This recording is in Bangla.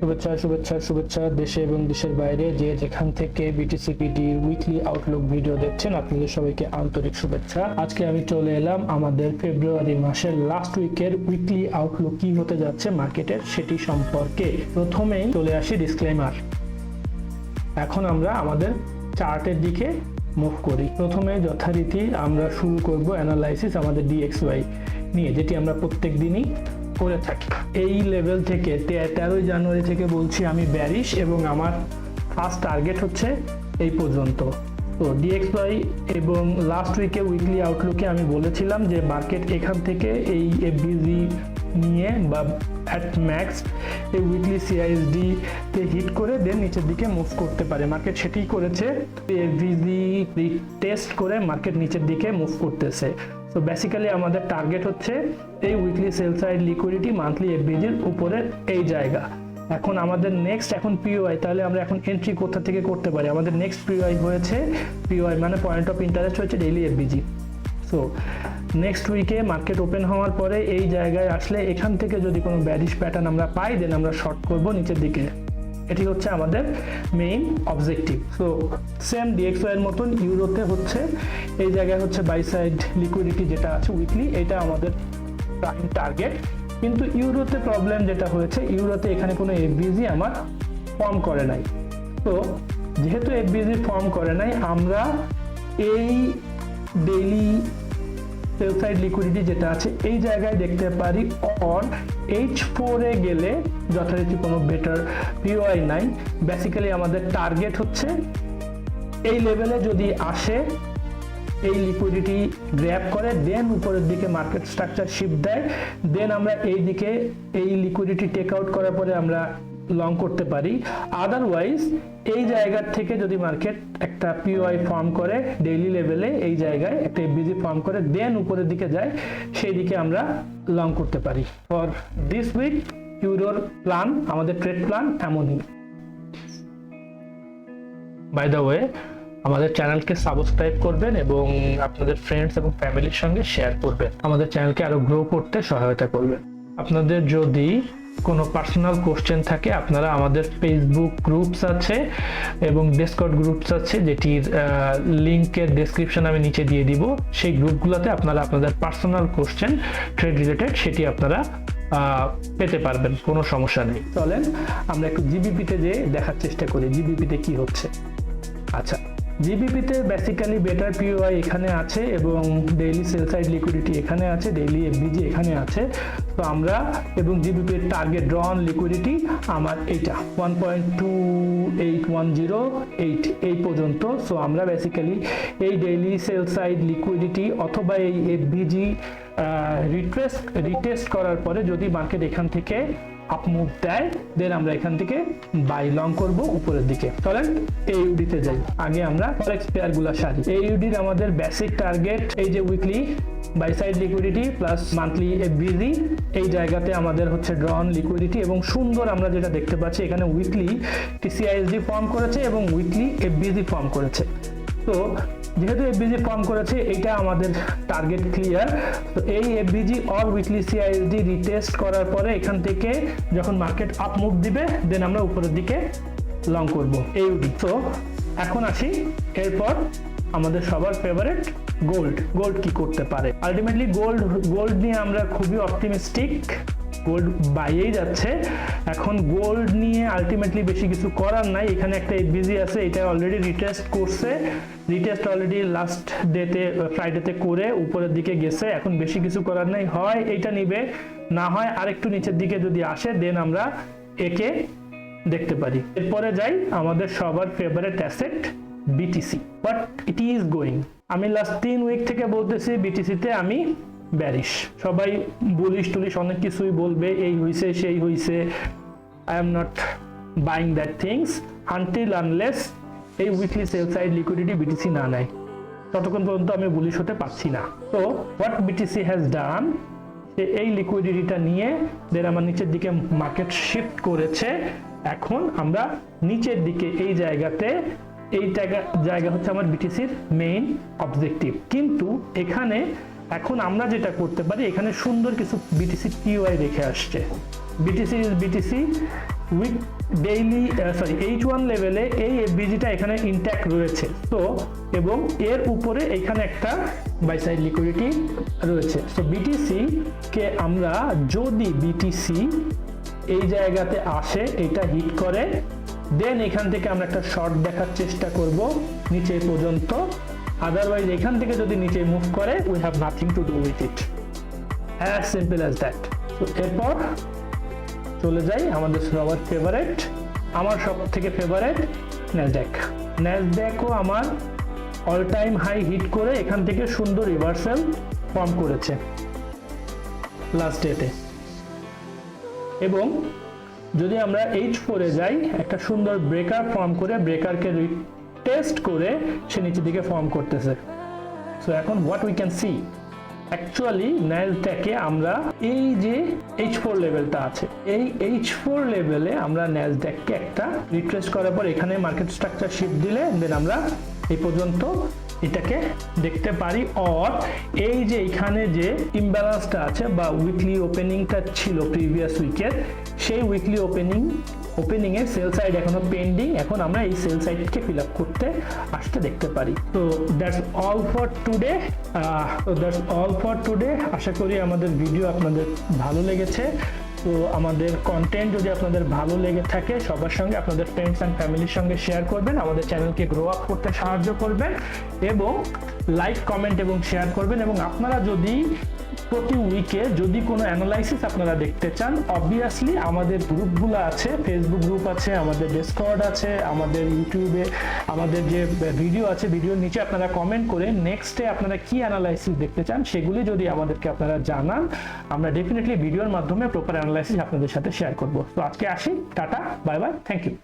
শুভেচ্ছা শুভেচ্ছা শুভেচ্ছা দেশে এবং দেশের বাইরে যে যেখান থেকে বিটিসিপিডির উইকলি আউটলুক ভিডিও দেখছেন, আপনাদের সবাইকে আন্তরিক শুভেচ্ছা। আজকে আমি চলে এলাম আমাদের ফেব্রুয়ারি মাসের লাস্ট উইকের উইকলি আউটলুক কি হতে যাচ্ছে মার্কেটের সেটি সম্পর্কে। প্রথমেই চলে আসি ডিসক্লেমার এখন আমরা আমাদের চার্টের দিকে মুভ করি। প্রথমে যথারীতি আমরা শুরু করব অ্যানালাইসিস আমাদের ডিএক্সওয়াই নিয়ে, যেটি আমরা প্রত্যেক দিনই করে থাকি। এই লেভেল থেকে তেরোই জানুয়ারি থেকে বলছি আমি ব্যারিশ এবং আমার ফার্স্ট টার্গেট হচ্ছে এই পর্যন্ত। তো ডিএক্সওয়াই এবং লাস্ট উইকে উইকলি আউটলুকে আমি বলেছিলাম যে মার্কেট এখান থেকে এই এফবিজি নিয়ে বা অ্যাট ম্যাক্স এই উইকলি সিআইএসডি তে হিট করে দেন নিচের দিকে মুভ করতে পারে। মার্কেট সেটাই করেছে। এফবিজি টেস্ট করে মার্কেট নিচের দিকে মুভ করতেছে। তো বেসিক্যালি আমাদের টার্গেট হচ্ছে এই weekly sell side liquidity monthly এফবিজির উপরের এই জায়গা। এখন আমাদের নেক্সট এখন পিওআই তাহলে আমরা এখন এন্ট্রি কোথা থেকে করতে পারি? আমাদের নেক্সট পিওআই হয়েছে পিওআই মানে পয়েন্ট অফ ইন্টারেস্ট হচ্ছে ডেইলি এফবিজি সো নেক্সট উইকে মার্কেট ওপেন হওয়ার পরে এই জায়গায় আসলে এখান থেকে যদি কোনো ব্যারিশ প্যাটার্ন আমরা পাই দেন আমরা শর্ট করব নিচের দিকে। এটি হচ্ছে আমাদের main objective so same DXY এর মতন ইউরোতে হচ্ছে, এই জায়গায় হচ্ছে বাই সাইড লিকুইডিটি যেটা আছে উইকলি এটা আমাদের প্রাইম টার্গেট কিন্তু ইউরোতে প্রবলেম যেটা হয়েছে, ইউরোতে এখানে কোনো এফবিজি আমার ফর্ম করে নাই। তো, যেহেতু এফবিজি ফর্ম করে নাই, আমরা এই ডেইলি সেল সাইড লিকুইডিটি যেটা আছে, এই জায়গায় দেখতে পারি অন এইচ ফোরে গেলে যথারীতি কোনো বেটার পিওআই নাই। বেসিক্যালি আমাদের টার্গেট হচ্ছে এই লেভেলে যদি আসে, এই লিকুইডিটি গ্র্যাব করে দেন উপরের দিকে মার্কেট স্ট্রাকচার শিফট দেয় দেন আমরা এই দিকে এই লিকুইডিটি টেক আউট করার পরে আমরা লং করতে পারি। আদারওয়াইজ এই জায়গার থেকে যদি মার্কেট একটা পিওআই ফর্ম করে ডেইলি লেভেলে এই জায়গায় একটা এফবিজি ফর্ম করে দেন উপরের দিকে যায়, সেই দিকে আমরা লং করতে পারি। ফর দিস উইক ইউরোর প্ল্যান আমাদের ট্রেড প্ল্যান এমনই। বাই দ্য ওয়ে আমাদের চ্যানেলকে সাবস্ক্রাইব করবেন এবং আপনাদের ফ্রেন্ডস এবং ফ্যামিলির সঙ্গে শেয়ার করবেন। আমাদের চ্যানেলকে আরও গ্রো করতে সহায়তা করবেন। আপনাদের যদি কোনো পার্সোনাল কোশ্চেন থাকে, আপনারা আমাদের ফেসবুক গ্রুপস আছে এবং ডেসকট গ্রুপস আছে, যেটির লিঙ্কের ডেসক্রিপশন আমি নিচে দিয়ে দিব। সেই গ্রুপগুলোতে আপনারা আপনাদের পার্সোনাল কোশ্চেন ট্রেড রিলেটেড সেটি আপনারা পেতে পারবেন, কোনো সমস্যা নেই। চলেন, আমরা একটু জিবিপিতে যে দেখার চেষ্টা করি জিবিপিতে কি হচ্ছে। আচ্ছা। জিবিপিতে বেসিক্যালি বেটার পিওআই এখানে আছে এবং ডেইলি সেল সাইড লিকুইডিটি এখানে আছে ডেইলি এফবিজি এখানে আছে। তো আমরা এবং জিবিপির টার্গেট ড্রন লিকুইডিটি আমার এইটা one point two eight one zero eight এই পর্যন্ত। সো আমরা বেসিক্যালি এই ডেইলি সেল সাইড লিকুইডিটি অথবা এই এফবিজি রিট্রেস রিটেস্ট করার পরে যদি মার্কেট এখান থেকে আপ মুভ দেয় দেন আমরা এখান থেকে বাই লং করব উপরের দিকে। চলেন এইউডিতে যাই। আগে আমরা ফরেক্স পেয়ারগুলা সারি। এইউডির আমাদের বেসিক টার্গেট এই যে weekly buy side liquidity plus monthly FBG এই জায়গাতে আমাদের হচ্ছে ড্রন লিকুইডিটি এবং সুন্দর আমরা যেটা দেখতে পাচ্ছি, এখানে উইকলি টিসিআইএসডি ফর্ম করেছে এবং উইকলি এফবিজি ফর্ম করেছে। তো যেহেতু এফবিজি ফর্ম করেছে, এটা আমাদের টার্গেট ক্লিয়ার তো এই FBG or weekly CISD retest করার পরে এখান থেকে যখন মার্কেট আপ মুভ দিবে দেন আমরা উপরের দিকে লং করব। এই তো এখন আসি, এরপর আমাদের সবার ফেভারিট গোল্ড গোল্ড কি করতে পারে? আলটিমেটলি গোল্ড গোল্ড নিয়ে আমরা খুবই অপটিমিস্টিক গোল্ড বাইয়েই যাচ্ছে। এখন গোল্ড নিয়ে আলটিমেটলি বেশি কিছু করার নাই। এখানে একটা এফবিজি আছে, এটা অলরেডি রিটেস্ট করছে। রিটেস্ট অলরেডি লাস্ট ডেতে ফ্রাইডেতে করে উপরের দিকে গেছে। এখন বেশি কিছু করার নাই। হয় এইটা নিবে, না হয় আরেকটু নিচের দিকে যদি আসে দেন আমরা একে দেখতে পারি। এরপরে যাই আমাদের সবার favourite asset BTC but it is going আমি লাস্ট তিন উইক থেকে বলতেছি বিটিসিতে আমি ব্যারিশ সবাই বুলিশ টুলিশ অনেক কিছুই বলবে, এই হইছে, সেই হইছে। I am not buying that things until unless এই weekly sell side liquidity BTC না নেয়। ততক্ষণ পর্যন্ত আমি বুলিশ হতে পারছি না। তো হোয়াট বিটিসি হ্যাজ ডান সে এই লিকুইডিটিটা নিয়ে দেন আমার নিচের দিকে মার্কেট শিফট করেছে। এখন আমরা নিচের দিকে এই জায়গাতে, এই জায়গা জায়গা হচ্ছে আমার বিটিসির মেইন অবজেক্টিভ কিন্তু এখানে এখন আমরা যেটা করতে পারি, এখানে সুন্দর কিছু বিটিসি টিওয়াই রেখে আসছে। BTC is BTC with daily sorry H one লেভেলে এই এফবিজিটা এখানে ইনট্যাক্ট রয়েছে। তো, এবং এর উপরে এখানে একটা বাইসাইড লিকুইডিটি রয়েছে। তো বিটিসি কে আমরা যদি বিটিসি এই জায়গাতে আসে, এটা হিট করে দেন এখান থেকে আমরা একটা শর্ট দেখার চেষ্টা করব, নিচে পর্যন্ত। আদারওয়াইজ এখান থেকে যদি নিচে মুভ করে we have nothing to do with it as simple as that তো এরপর চলে যাই আমাদের সবার ফেভারেট আমার সব থেকে ফেভারেট ন্যাসড্যাক ন্যাসড্যাকও আমার অল টাইম হাই হিট করে এখান থেকে সুন্দর রিভার্সাল ফর্ম করেছে লাস্ট ডেতে এবং যদি আমরা এইচ ফোরে যাই, একটা সুন্দর ব্রেকার ফর্ম করে ব্রেকারকে টেস্ট করে সে নিচের দিকে ফর্ম করতেছে। সো এখন what we can see actually ন্যাসড্যাকে আমরা এই যে এইচ ফোর লেভেলটা আছে, এই এইচ ফোর লেভেলে আমরা ন্যাসড্যাককে একটা রিট্রেস করার পর এখানে মার্কেট স্ট্রাকচার শিফট দিলে দেন আমরা এই পর্যন্ত এটাকে দেখতে পারি। অর এই যে এখানে যে ইমব্যালেন্সটা আছে বা উইকলি ওপেনিংটা ছিল প্রিভিয়াস উইকের সেই উইকলি ওপেনিং ওপেনিং এর সেল সাইড এখনও পেন্ডিং এখন আমরা এই সেল সাইডকে ফিল আপ করতে আসতে দেখতে পারি। তো দ্যাটস অল ফর টুডে তো দ্যাটস অল ফর টুডে আশা করি আমাদের ভিডিও আপনাদের ভালো লেগেছে। তো আমাদের কন্টেন্ট যদি আপনাদের ভালো লেগে থাকে, সবার সঙ্গে আপনাদের ফ্রেন্ডস অ্যান্ড ফ্যামিলির সঙ্গে শেয়ার করবেন, আমাদের চ্যানেলকে গ্রো আপ করতে সাহায্য করবেন, এবং লাইক কমেন্ট এবং শেয়ার করবেন, এবং আপনারা যদি প্রতি উইকে যদি কোনো অ্যানালাইসিস আপনারা দেখতে চান অবভিয়াসলি আমাদের গ্রুপগুলো আছে ফেসবুক গ্রুপ আছে, আমাদের ডিসকর্ড আছে, আমাদের ইউটিউবে আমাদের যে ভিডিও আছে ভিডিওর নিচে আপনারা কমেন্ট করে নেক্সটে আপনারা কি অ্যানালাইসিস দেখতে চান, সেগুলি যদি আমাদেরকে আপনারা জানান, আমরা ডেফিনেটলি ভিডিওর মাধ্যমে প্রপার অ্যানালাইসিস আপনাদের সাথে শেয়ার করব। তো আজকে আসি, tata bye bye thank you